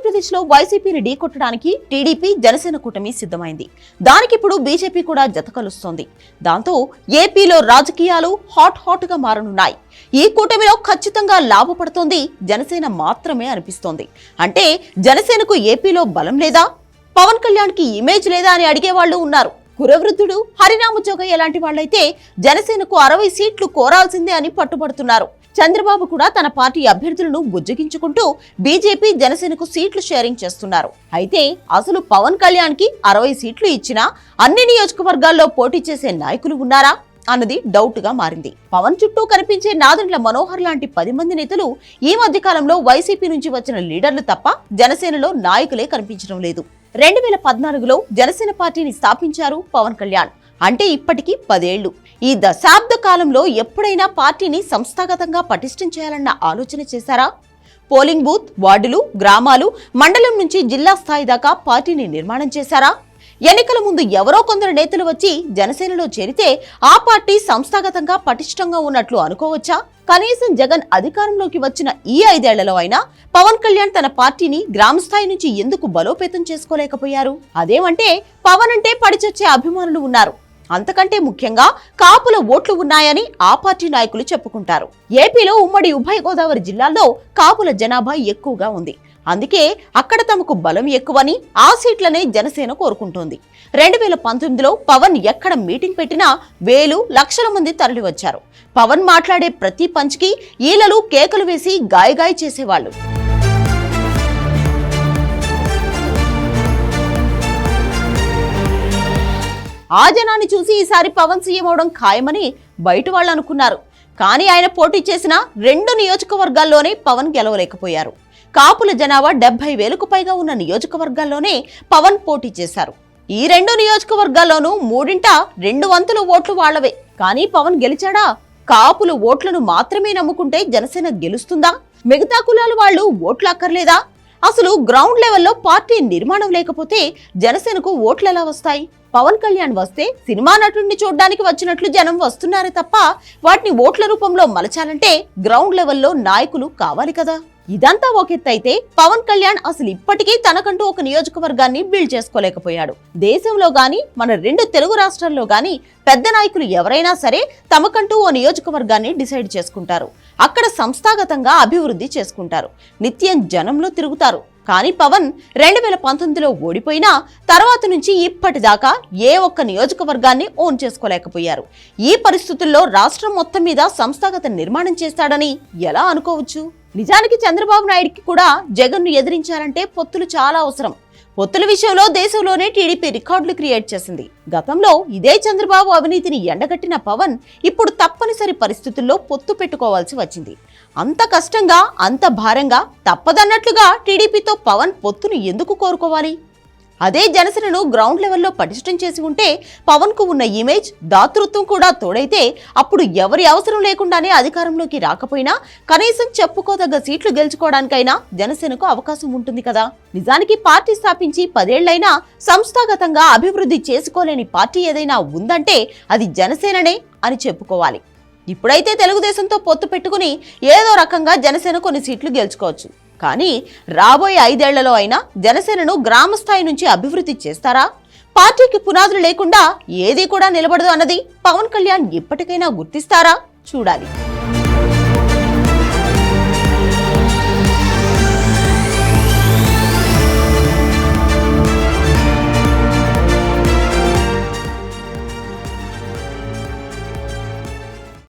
ఆంధ్రప్రదేశ్లో వైసీపీని ఢీకొట్టడానికి టీడీపీ జనసేన కూటమి సిద్ధమైంది. దానికి ఇప్పుడు బీజేపీ కూడా జత కలుస్తోంది. దాంతో ఏపీలో రాజకీయాలు హాట్ హాట్గా మారనున్నాయి. ఈ కూటమిలో ఖచ్చితంగా లాభపడుతోంది జనసేన మాత్రమే అనిపిస్తోంది. అంటే జనసేనకు ఏపీలో బలం లేదా? పవన్ కళ్యాణ్కి ఇమేజ్ లేదా అని అడిగే వాళ్ళు ఉన్నారు. కురవృద్ధుడు హరినామ జోగయ్య లాంటి వాళ్ళైతే జనసేనకు అరవై సీట్లు కోరాల్సిందే అని పట్టుబడుతున్నారు. చంద్రబాబు కూడా తన పార్టీ అభ్యర్థులను బుజ్జగించుకుంటూ బీజేపీ జనసేనకు సీట్లు షేరింగ్ చేస్తున్నారు. అయితే అసలు పవన్ కళ్యాణ్కి అరవై సీట్లు ఇచ్చినా అన్ని నియోజకవర్గాల్లో పోటీ చేసే నాయకులు ఉన్నారా అన్నది డౌట్గా మారింది. పవన్ చుట్టూ కనిపించే నాదండ్ల మనోహర్ లాంటి పది మంది నేతలు ఈ మధ్య కాలంలో వైసీపీ నుంచి వచ్చిన లీడర్లు తప్ప జనసేనలో నాయకులే కనిపించడం లేదు. రెండు వేల పద్నాలుగులో జనసేన పార్టీని స్థాపించారు పవన్ కళ్యాణ్. అంటే ఇప్పటికీ పదేళ్ళు. ఈ దశాబ్ద కాలంలో ఎప్పుడైనా పార్టీని సంస్థాగతంగా పటిష్టం చేయాలన్న ఆలోచన చేశారా? పోలింగ్ బూత్ వార్డులు గ్రామాలు మండలం నుంచి జిల్లా స్థాయి దాకా పార్టీని నిర్మాణం చేశారా? ఎన్నికల ముందు ఎవరో కొందరు నేతలు వచ్చి జనసేనలో చేరితే ఆ పార్టీ సంస్థాగతంగా పటిష్టంగా ఉన్నట్లు అనుకోవచ్చా? కనీసం జగన్ అధికారంలోకి వచ్చిన ఈ ఐదేళ్ళలో అయినా పవన్ కళ్యాణ్ తన పార్టీని గ్రామ స్థాయి నుంచి ఎందుకు బలోపేతం చేసుకోలేకపోయారు? అదేమంటే పవన్ అంటే పడిచొచ్చే అభిమానులు ఉన్నారు. అంతకంటే ముఖ్యంగా కాపుల ఓట్లు ఉన్నాయని ఆ పార్టీ నాయకులు చెప్పుకుంటారు. ఏపీలో ఉమ్మడి ఉభయ గోదావరి జిల్లాల్లో కాపుల జనాభా ఎక్కువగా ఉంది. అందుకే అక్కడ తమకు బలం ఎక్కువని ఆ సీట్లనే జనసేన కోరుకుంటోంది. రెండు వేల పంతొమ్మిదిలో పవన్ ఎక్కడ మీటింగ్ పెట్టినా వేలు లక్షల మంది తరలివచ్చారు. పవన్ మాట్లాడే ప్రతి పంచ్కి ఈలలు కేకలు వేసి గాయగాయ చేసేవాళ్ళు. ఆ జనాన్ని చూసి ఈసారి పవన్ సీఎం అవడం ఖాయమని బయట వాళ్ళు అనుకున్నారు. కానీ ఆయన పోటీ చేసిన రెండు నియోజకవర్గాల్లోనే పవన్ గెలవలేకపోయారు. కాపుల జనాభా డెబ్బై వేలకు పైగా ఉన్న నియోజకవర్గాల్లోనే పవన్ పోటీ చేశారు. ఈ రెండు నియోజకవర్గాల్లోనూ మూడింట రెండు వంతుల ఓట్లు వాళ్ళవే కానీ పవన్ గెలిచాడా? కాపులు ఓట్లను మాత్రమే నమ్ముకుంటే జనసేన గెలుస్తుందా? మిగతా కులాల వాళ్ళు ఓట్లు అక్కర్లేదా అసలు గ్రౌండ్ లెవెల్లో పార్టీ నిర్మాణం లేకపోతే జనసేనకు ఓట్లు ఎలా వస్తాయి? పవన్ కళ్యాణ్ వస్తే సినిమా నటుడిని చూడడానికి వచ్చినట్లు జనం వస్తున్నారే తప్ప వాటిని ఓట్ల రూపంలో మలచాలంటే గ్రౌండ్ లెవెల్లో నాయకులు కావాలి కదా. ఇదంతా ఒక ఎత్తైతే పవన్ కళ్యాణ్ అసలు ఇప్పటికీ తనకంటూ ఒక నియోజకవర్గాన్ని బిల్డ్ చేసుకోలేకపోయాడు. దేశంలో గాని మన రెండు తెలుగు రాష్ట్రాల్లో గాని పెద్ద నాయకులు ఎవరైనా సరే తమకంటూ ఓ నియోజకవర్గాన్ని డిసైడ్ చేసుకుంటారు. అక్కడ సంస్థాగతంగా అభివృద్ధి చేసుకుంటారు. నిత్యం జనంలో తిరుగుతారు. కానీ పవన్ రెండు వేల పంతొమ్మిదిలో ఓడిపోయినా తర్వాత నుంచి ఇప్పటిదాకా ఏ ఒక్క నియోజకవర్గాన్ని ఓన్ చేసుకోలేకపోయారు. ఈ పరిస్థితుల్లో రాష్ట్రం మొత్తం మీద సంస్థాగత నిర్మాణం చేస్తాడని ఎలా అనుకోవచ్చు? నిజానికి చంద్రబాబు నాయుడికి కూడా జగన్ను ఎదిరించాలంటే పొత్తులు చాలా అవసరం. పొత్తుల విషయంలో దేశంలోనే టీడీపీ రికార్డులు క్రియేట్ చేసింది. గతంలో ఇదే చంద్రబాబు అవినీతిని ఎండగట్టిన పవన్ ఇప్పుడు తప్పనిసరి పరిస్థితుల్లో పొత్తు పెట్టుకోవాల్సి వచ్చింది. అంత కష్టంగా అంత భారంగా తప్పదన్నట్లుగా టీడీపీతో పవన్ పొత్తును ఎందుకు కోరుకోవాలి? అదే జనసేనను గ్రౌండ్ లెవెల్లో పటిష్టం చేసి ఉంటే పవన్కు ఉన్న ఇమేజ్ దాతృత్వం కూడా తోడైతే అప్పుడు ఎవరి అవసరం లేకుండానే అధికారంలోకి రాకపోయినా కనీసం చెప్పుకోదగ్గ సీట్లు గెలుచుకోవడానికైనా జనసేనకు అవకాశం ఉంటుంది కదా. నిజానికి పార్టీ స్థాపించి పదేళ్ళైనా సంస్థాగతంగా అభివృద్ధి చేసుకోలేని పార్టీ ఏదైనా ఉందంటే అది జనసేననే అని చెప్పుకోవాలి. ఇప్పుడైతే తెలుగుదేశంతో పొత్తు పెట్టుకుని ఏదో రకంగా జనసేన కొన్ని సీట్లు గెలుచుకోవచ్చు. కానీ రాబోయే ఐదేళ్ళలో అయినా జనసేనను గ్రామ స్థాయి నుంచి అభివృద్ధి చేస్తారా? పార్టీకి పునాదులు లేకుండా ఏది కూడా నిలబడదు అన్నది పవన్ కళ్యాణ్ ఎప్పటికైనా గుర్తిస్తారా? చూడాలి.